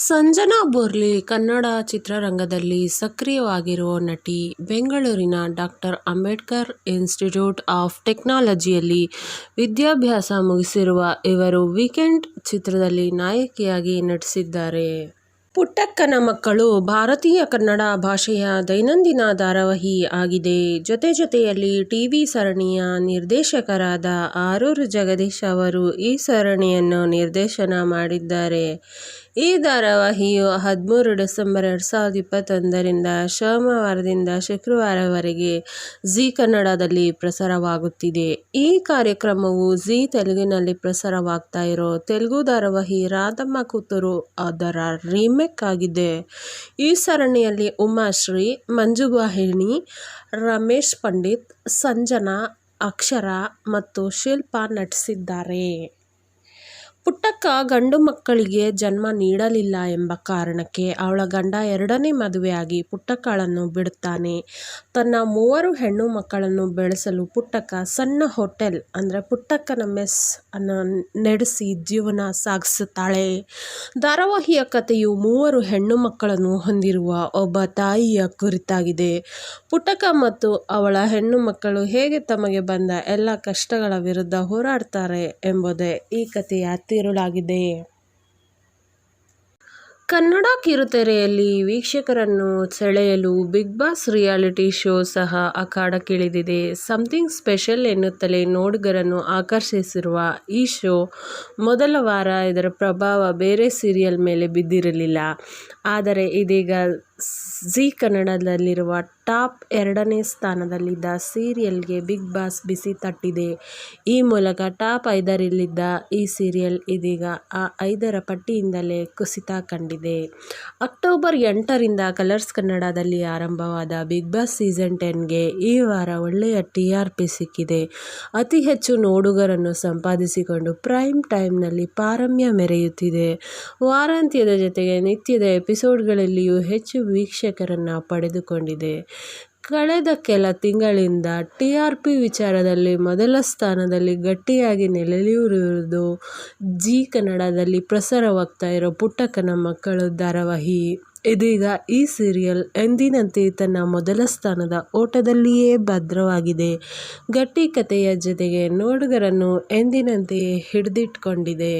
ಸಂಜನಾ ಬೋರ್ಲಿ ಕನ್ನಡ ಚಿತ್ರರಂಗದಲ್ಲಿ ಸಕ್ರಿಯವಾಗಿರುವ ನಟಿ ಬೆಂಗಳೂರಿನ ಡಾಕ್ಟರ್ ಅಂಬೇಡ್ಕರ್ ಇನ್ಸ್ಟಿಟ್ಯೂಟ್ ಆಫ್ ಟೆಕ್ನಾಲಜಿಯಲ್ಲಿ ವಿದ್ಯಾಭ್ಯಾಸ ಮುಗಿಸಿರುವ ಇವರು ವೀಕೆಂಡ್ ಚಿತ್ರದಲ್ಲಿ ನಾಯಕಿಯಾಗಿ ನಟಿಸಿದ್ದಾರೆ. ಪುಟ್ಟಕ್ಕನ ಮಕ್ಕಳು ಭಾರತೀಯ ಕನ್ನಡ ಭಾಷೆಯ ದೈನಂದಿನ ಧಾರಾವಾಹಿ ಆಗಿದೆ. ಜೊತೆ ಜೊತೆಯಲ್ಲಿ ಟಿವಿ ಸರಣಿಯ ನಿರ್ದೇಶಕರಾದ ಆರೂರು ಜಗದೀಶ್ ಅವರು ಈ ಸರಣಿಯನ್ನು ನಿರ್ದೇಶನ ಮಾಡಿದ್ದಾರೆ. ಈ ಧಾರಾವಾಹಿಯು ಹದಿಮೂರು ಡಿಸೆಂಬರ್ ಎರಡು ಸಾವಿರದ ಇಪ್ಪತ್ತೊಂದರಿಂದ ಸೋಮವಾರದಿಂದ ಶುಕ್ರವಾರವರೆಗೆ ಝೀ ಕನ್ನಡದಲ್ಲಿ ಪ್ರಸಾರವಾಗುತ್ತಿದೆ. ಈ ಕಾರ್ಯಕ್ರಮವು ಝೀ ತೆಲುಗಿನಲ್ಲಿ ಪ್ರಸಾರವಾಗ್ತಾ ಇರೋ ತೆಲುಗು ಧಾರಾವಾಹಿ ರಾಧಮ್ಮ ಕೂತರು ಅದರ ರೀಮೇಕ್ ಆಗಿದೆ. ಈ ಸರಣಿಯಲ್ಲಿ ಉಮಾಶ್ರೀ ಮಂಜುವಾಹಿನಿ ರಮೇಶ್ ಪಂಡಿತ್, ಸಂಜನಾ, ಅಕ್ಷರ ಮತ್ತು ಶಿಲ್ಪಾ ನಟಿಸಿದ್ದಾರೆ. ಪುಟ್ಟಕ್ಕ ಗಂಡು ಮಕ್ಕಳಿಗೆ ಜನ್ಮ ನೀಡಲಿಲ್ಲ ಎಂಬ ಕಾರಣಕ್ಕೆ ಅವಳ ಗಂಡ ಎರಡನೇ ಮದುವೆಯಾಗಿ ಪುಟ್ಟಕ್ಕಳನ್ನು ಬಿಡುತ್ತಾನೆ. ತನ್ನ ಮೂವರು ಹೆಣ್ಣು ಮಕ್ಕಳನ್ನು ಬೆಳೆಸಲು ಪುಟ್ಟಕ್ಕ ಸಣ್ಣ ಹೋಟೆಲ್, ಅಂದರೆ ಪುಟ್ಟಕ್ಕನ ಮೆಸ್ ಅನ್ನು ನಡೆಸಿ ಜೀವನ ಸಾಗಿಸುತ್ತಾಳೆ. ಧಾರಾವಾಹಿಯ ಕಥೆಯು ಮೂವರು ಹೆಣ್ಣು ಮಕ್ಕಳನ್ನು ಹೊಂದಿರುವ ಒಬ್ಬ ತಾಯಿಯ ಕುರಿತಾಗಿದೆ. ಪುಟ್ಟಕ್ಕ ಮತ್ತು ಅವಳ ಹೆಣ್ಣು ಮಕ್ಕಳು ಹೇಗೆ ತಮಗೆ ಬಂದ ಎಲ್ಲ ಕಷ್ಟಗಳ ವಿರುದ್ಧ ಹೋರಾಡ್ತಾರೆ ಎಂಬುದೇ ಈ ಕಥೆಯ ತಿರುಳಾಗಿದೆ ಕನ್ನಡ ಕಿರುತೆರೆಯಲ್ಲಿ ವೀಕ್ಷಕರನ್ನು ಸೆಳೆಯಲು ಬಿಗ್ ಬಾಸ್ ರಿಯಾಲಿಟಿ ಶೋ ಸಹ ಅಖಾಡಕ್ಕಿಳಿದಿದೆ. ಸಮಥಿಂಗ್ ಸ್ಪೆಷಲ್ ಎನ್ನುತ್ತಲೇ ನೋಡುಗರನ್ನು ಆಕರ್ಷಿಸಿರುವ ಈ ಶೋ ಮೊದಲ ವಾರ ಇದರ ಪ್ರಭಾವ ಬೇರೆ ಸೀರಿಯಲ್ ಮೇಲೆ ಬಿದ್ದಿರಲಿಲ್ಲ. ಆದರೆ ಇದೀಗ ಜೀ ಕನ್ನಡದಲ್ಲಿರುವ ಟಾಪ್ ಎರಡನೇ ಸ್ಥಾನದಲ್ಲಿದ್ದ ಸೀರಿಯಲ್ಗೆ ಬಿಗ್ ಬಾಸ್ ಬಿಸಿ ತಟ್ಟಿದೆ. ಈ ಮೂಲಕ ಟಾಪ್ ಐದರಲ್ಲಿದ್ದ ಈ ಸೀರಿಯಲ್ ಇದೀಗ ಆ ಐದರ ಪಟ್ಟಿಯಿಂದಲೇ ಕುಸಿತ ಕಂಡಿದೆ. ಅಕ್ಟೋಬರ್ ಎಂಟರಿಂದ ಕಲರ್ಸ್ ಕನ್ನಡದಲ್ಲಿ ಆರಂಭವಾದ ಬಿಗ್ ಬಾಸ್ ಸೀಸನ್ ಟೆನ್ಗೆ ಈ ವಾರ ಒಳ್ಳೆಯ ಟಿ ಆರ್ ಪಿ ಸಿಕ್ಕಿದೆ. ಅತಿ ಹೆಚ್ಚು ನೋಡುಗರನ್ನು ಸಂಪಾದಿಸಿಕೊಂಡು ಪ್ರೈಮ್ ಟೈಮ್ನಲ್ಲಿ ಪಾರಮ್ಯ ಮೆರೆಯುತ್ತಿದೆ. ವಾರಾಂತ್ಯದ ಜೊತೆಗೆ ನಿತ್ಯದ ಎಪಿಸೋಡ್ಗಳಲ್ಲಿಯೂ ಹೆಚ್ಚು ವೀಕ್ಷಕರನ್ನು ಪಡೆದುಕೊಂಡಿದೆ. ಕಳೆದ ಕೆಲ ತಿಂಗಳಿಂದ ಟಿ ಆರ್ ಪಿ ವಿಚಾರದಲ್ಲಿ ಮೊದಲ ಸ್ಥಾನದಲ್ಲಿ ಗಟ್ಟಿಯಾಗಿ ನೆಲೆಯೂರಿರುವುದು ಜೀ ಕನ್ನಡದಲ್ಲಿ ಪ್ರಸಾರವಾಗ್ತಾ ಇರೋ ಪುಟ್ಟಕ್ಕನ ಮಕ್ಕಳು ಧಾರಾವಾಹಿ. ಇದೀಗ ಈ ಸೀರಿಯಲ್ ಎಂದಿನಂತೆ ತನ್ನ ಮೊದಲ ಸ್ಥಾನದ ಓಟದಲ್ಲಿಯೇ ಭದ್ರವಾಗಿದೆ. ಗಟ್ಟಿ ಕಥೆಯ ಜೊತೆಗೆ ನೋಡುಗರನ್ನು ಎಂದಿನಂತೆಯೇ ಹಿಡಿದಿಟ್ಕೊಂಡಿದೆ.